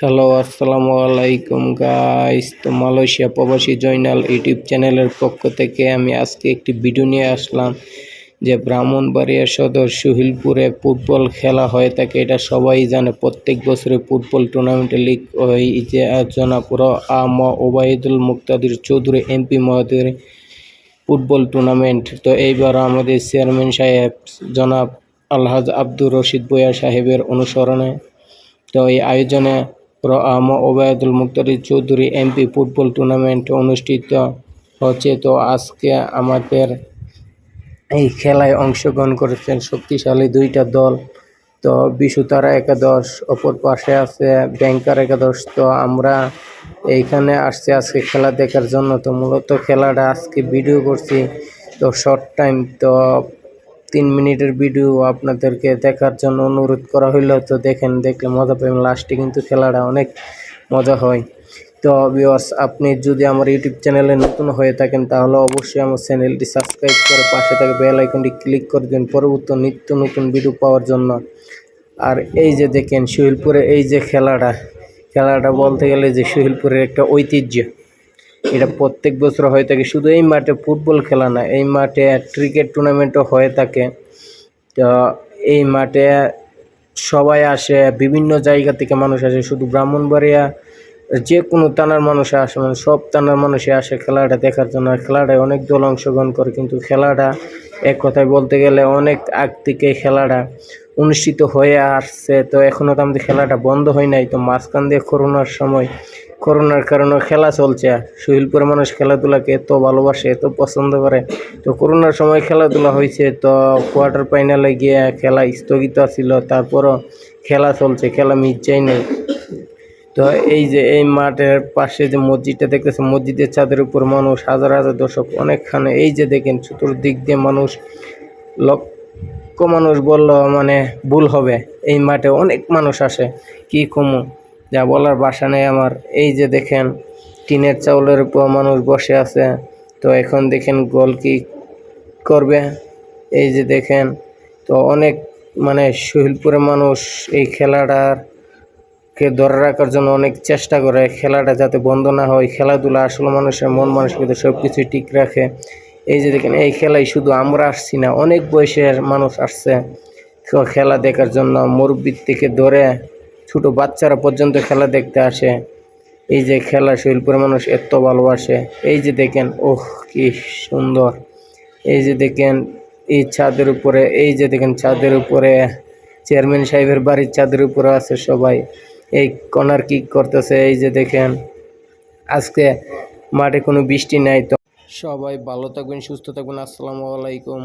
Hello আসসালামু আলাইকুম guys তো মালয়েশিয়া প্রবাসী জয়নাল ইউটিউব চ্যানেলের পক্ষ থেকে আমি আজকে একটি ভিডিও নিয়ে আসলাম যে ব্রাহ্মণবাড়িয়া সদর সুহিলপুরে ফুটবল খেলা হয়ে থাকে। এটা সবাই জানে, প্রত্যেক বছরে ফুটবল টুর্নামেন্টে লিগ ওই যে জনাপুর আম ওবায়দুল মুক্তাদির চৌধুরী এমপি মহোদয়ের ফুটবল টুর্নামেন্ট তো এইবার আমাদের চেয়ারম্যান সাহেব জনাব আলহাজ আব্দুর রশিদ বইয়া সাহেবের অনুসরণে তো এই আয়োজনে Obaidul Muktari Chowdhury MP football tournament অনুষ্ঠিত হচ্ছে। তো আজকে আমাদের এই খেলায় অংশগ্রহণ করেছেন শক্তিশালী দুইটা দল। তো বিশুতারা একাদশ, অপর পাশে আছে ব্যাংকার একাদশ। তো আমরা এইখানে আসছি আজকে খেলা দেখার জন্য। তো মূলত খেলাটা আজকে ভিডিও করছি। তো শর্ট টাইম তো তিন মিনিটের ভিডিও আপনাদেরকে দেখার জন্য অনুরোধ করা হইল। তো দেখেন, দেখলে মজা পাবেন। লাস্টে কিন্তু খেলাটা অনেক মজা হয়। তো ভিউয়ার্স আপনি যদি আমার ইউটিউব চ্যানেলে নতুন হয়ে থাকেন, তাহলে অবশ্যই আমার চ্যানেলটি সাবস্ক্রাইব করে পাশে থাকা বেল আইকনটি ক্লিক করে দিন পরবর্তী নিত্য নতুন ভিডিও পাওয়ার জন্য। আর এই যে দেখেন সুহিলপুরে এই যে খেলাটা খেলাটা বলতে গেলে যে সুহিলপুরের একটা ঐতিহ্য। এটা প্রত্যেক বছর হয়ে থাকে। শুধু এই মাঠে ফুটবল খেলা না, এই মাঠে ক্রিকেট টুর্নামেন্টও হয়ে থাকে। তো এই মাঠে সবাই আসে, বিভিন্ন জায়গা থেকে মানুষ আসে। শুধু ব্রাহ্মণবাড়িয়া যে কোনো থানার মানুষ আসে মানে সব থানার মানুষই আসে খেলাটা দেখার জন্য। খেলাটায় অনেক দল অংশগ্রহণ করে, কিন্তু খেলাটা এক কথায় বলতে গেলে অনেক আগ থেকে খেলাটা অনুষ্ঠিত হয়ে আসছে। তো এখনও তো আমাদের খেলাটা বন্ধ হয় নাই। তো মাঝখান দিয়ে করোনার সময় করোনার কারণে খেলা চলছে সুহিলপুরের মানুষ খেলাধুলাকে এত ভালোবাসে, এত পছন্দ করে। তো করোনার সময় খেলাধুলা হয়েছে, তো কোয়ার্টার ফাইনালে গিয়ে খেলা স্থগিত ছিল তারপরও খেলা চলছে, খেলা যায় নাই। তো এই যে এই মাঠের পাশে যে মসজিদটা দেখতেছে মসজিদের ছাদের উপর মানুষ হাজার হাজার দর্শক অনেকখানে, এই যে দেখেন চতুর্দিক দিয়ে মানুষ, লক্ষ মানুষ বলল মানে ভুল হবে, এই মাঠে অনেক মানুষ আসে, কি কমু? যা বলার বাসা নেই আমার। এই যে দেখেন, টিনের চাউলের উপর মানুষ বসে আছে। তো এখন দেখেন গোল কি করবে। এই যে দেখেন, তো অনেক মানে শহীদপুরের মানুষ এই খেলাটার কে ধরে রাখার জন্য অনেক চেষ্টা করে। খেলাটা যাতে বন্ধ না হয়, খেলাধুলা আসলে মানুষের মন মানসিকতা সব কিছুই ঠিক রাখে। এই যে দেখেন, এই খেলায় শুধু আমরা আসছি না, অনেক বয়সের মানুষ আসছে। খেলা দেখার জন্য মুরব্বির থেকে ধরে ছোট বাচ্চারা পর্যন্ত খেলা দেখতে আসে। এই যে খেলা শিল্পের মানুষ এত ভালোবাসে। এই যে দেখেন, ওহ, কি সুন্দর। এই যে দেখেন, এই ছাদের উপরে, এই যে দেখেন ছাদের উপরে, চেয়ারম্যান সাহেবের বাড়ির ছাদের উপরে আছে সবাই। এই কর্নার কিক করতেছে, এই যে দেখেন, আজকে মাঠে কোনো বৃষ্টি নাই তো। সবাই ভালো থাকবেন, সুস্থ থাকবেন, আসসালামু আলাইকুম।